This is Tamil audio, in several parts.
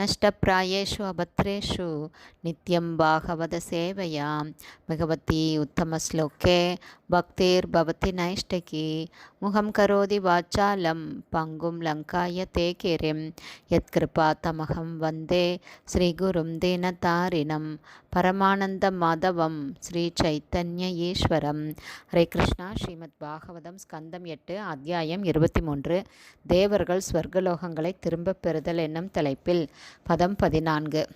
நஷ்டப்பிராயேஷு அபத்ரேஷு நித்யம் பாகவத சேவையாம் பகவதி உத்தமஸ்லோகே பக்திர்பவதி நைஷ்டகி முகம் கரோதி வாச்சாலம் பங்கும் லங்காய தேகிரிம் எத் யத்கிருபா தமகம் வந்தே ஸ்ரீகுரும் தீனதாரிணம் பரமானந்த மாதவம் ஸ்ரீ சைத்தன்ய ஈஸ்வரம் ஹரே கிருஷ்ணா ஸ்ரீமத் பாகவதம் ஸ்கந்தம் எட்டு அத்தியாயம் இருபத்தி மூன்று। தேவர்கள் ஸ்வர்கலோகங்களை திரும்பப் பெறுதல் என்னும் தலைப்பில் பதம் பதினான்கு.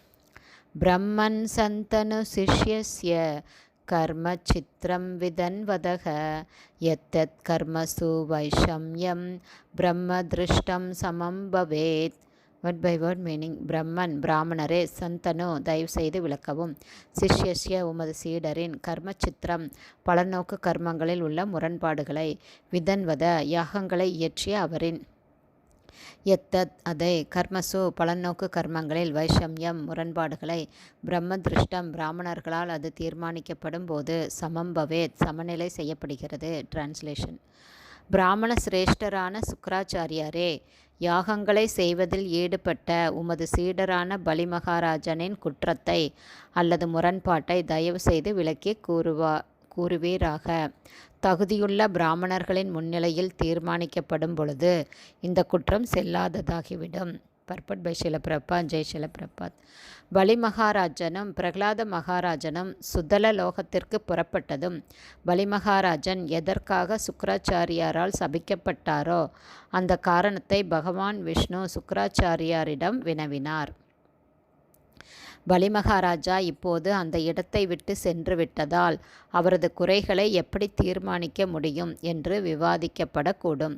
பிரம்மன் சந்தனு சிஷ்யஸ்ய கர்ம சித்திரம் விதன்வதக எத்தத் கர்மசு வைஷம்யம் பிரம்ம திருஷ்டம் சமம் பவேத். வேர்ட் பை வேர்ட் மீனிங் பிரம்மன் பிராமணரே சந்தனு தயவுசெய்து விளக்கவும். சிஷ்யஸ்ய உமது சீடரின் கர்ம சித்திரம் பலநோக்கு கர்மங்களில் உள்ள முரண்பாடுகளை விதன்வத யாகங்களை இயற்றிய அவரின் எத்தத் அதை கர்மசு பலநோக்கு கர்மங்களில் வைஷம்யம் முரண்பாடுகளை பிரம்ம திருஷ்டம் பிராமணர்களால் அது தீர்மானிக்கப்படும் போது சமம்பவேத் சமநிலை செய்யப்படுகிறது. டிரான்ஸ்லேஷன் பிராமண சிரேஷ்டரான சுக்கராச்சாரியாரே யாகங்களை செய்வதில் ஈடுபட்ட உமது சீடரான பலிமகாராஜனின் குற்றத்தை அல்லது முரண்பாட்டை தயவு செய்து விளக்கி கூறுவா கூறுவீராக. தகுதியுள்ள பிராமணர்களின் முன்னிலையில் தீர்மானிக்கப்படும் பொழுது இந்த குற்றம் செல்லாததாகிவிடும். பர்பட் பை ஷிலப்பிரபாத் ஜெய் சிலப்பிரபாத் பலி மகாராஜனும் பிரகலாத மகாராஜனும் சுதல லோகத்திற்கு புறப்பட்டதும் பலி மகாராஜன் எதற்காக சுக்கராச்சாரியாரால் சபிக்கப்பட்டாரோ அந்த காரணத்தை பகவான் விஷ்ணு சுக்கராச்சாரியாரிடம் வினவினார். பலிமகாராஜா இப்போது அந்த இடத்தை விட்டு சென்று விட்டதால் அவரது குறைகளை எப்படி தீர்மானிக்க முடியும் என்று விவாதிக்கப்படக்கூடும்.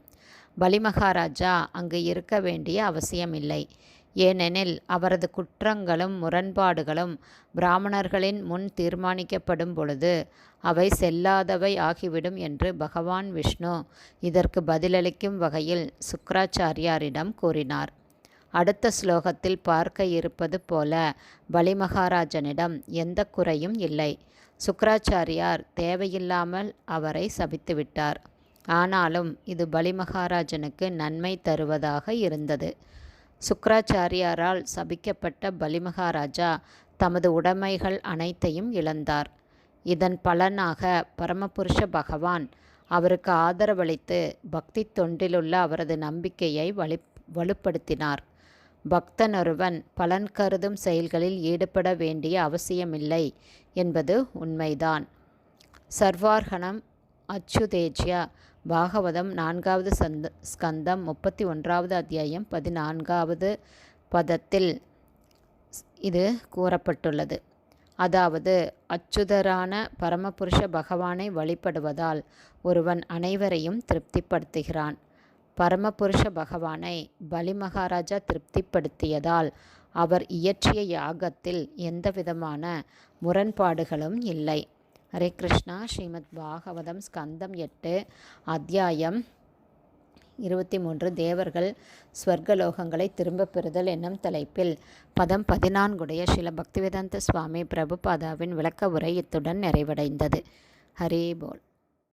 பலிமகாராஜா அங்கு இருக்க வேண்டிய அவசியமில்லை. ஏனெனில் அவரது குற்றங்களும் முரண்பாடுகளும் பிராமணர்களின் முன் தீர்மானிக்கப்படும் பொழுது அவை செல்லாதவை ஆகிவிடும் என்று பகவான் விஷ்ணு இதற்கு பதிலளிக்கும் வகையில் சுக்கராச்சாரியாரிடம் கூறினார். அடுத்த ஸ்லோகத்தில் பார்க்க இருப்பது போல பலிமகாராஜனிடம் எந்த குறையும் இல்லை. சுக்கராச்சாரியார் தேவையில்லாமல் அவரை சபித்துவிட்டார் ஆனாலும் இது பலிமகாராஜனுக்கு நன்மை தருவதாக இருந்தது. சுக்கராச்சாரியாரால் சபிக்கப்பட்ட பலிமகாராஜா தமது உடைமைகள் அனைத்தையும் இழந்தார். இதன் பலனாக பரமபுருஷ பகவான் அவருக்கு ஆதரவளித்து பக்தி தொண்டிலுள்ள அவரது நம்பிக்கையை வலி வலுப்படுத்தினார். பக்தனொருவன் பலன் கருதும் செயல்களில் ஈடுபட வேண்டிய அவசியமில்லை என்பது உண்மைதான். சர்வார்கணம் அச்சுதேஜ்யா பாகவதம் நான்காவது சந்த ஸ்கந்தம் முப்பத்தி ஒன்றாவது அத்தியாயம் பதினான்காவது பதத்தில் இது கூறப்பட்டுள்ளது. அதாவது அச்சுதரான பரமபுருஷ பகவானை வழிபடுவதால் ஒருவன் அனைவரையும் திருப்திப்படுத்துகிறான். பரமபுருஷ பகவானை பலிமகாராஜா திருப்திப்படுத்தியதால் அவர் இயற்றிய யாகத்தில் எந்தவிதமான முரண்பாடுகளும் இல்லை. ஹரே கிருஷ்ணா. ஸ்ரீமத் பாகவதம் ஸ்கந்தம் எட்டு அத்தியாயம் இருபத்தி மூன்று தேவர்கள் ஸ்வர்கலோகங்களை திரும்பப் பெறுதல் என்னும் தலைப்பில் பதம் பதினான்குடைய ஸ்ரீல பக்திவேதாந்த சுவாமி பிரபுபாதாவின் விளக்க உரை இத்துடன் நிறைவடைந்தது. ஹரே போல்.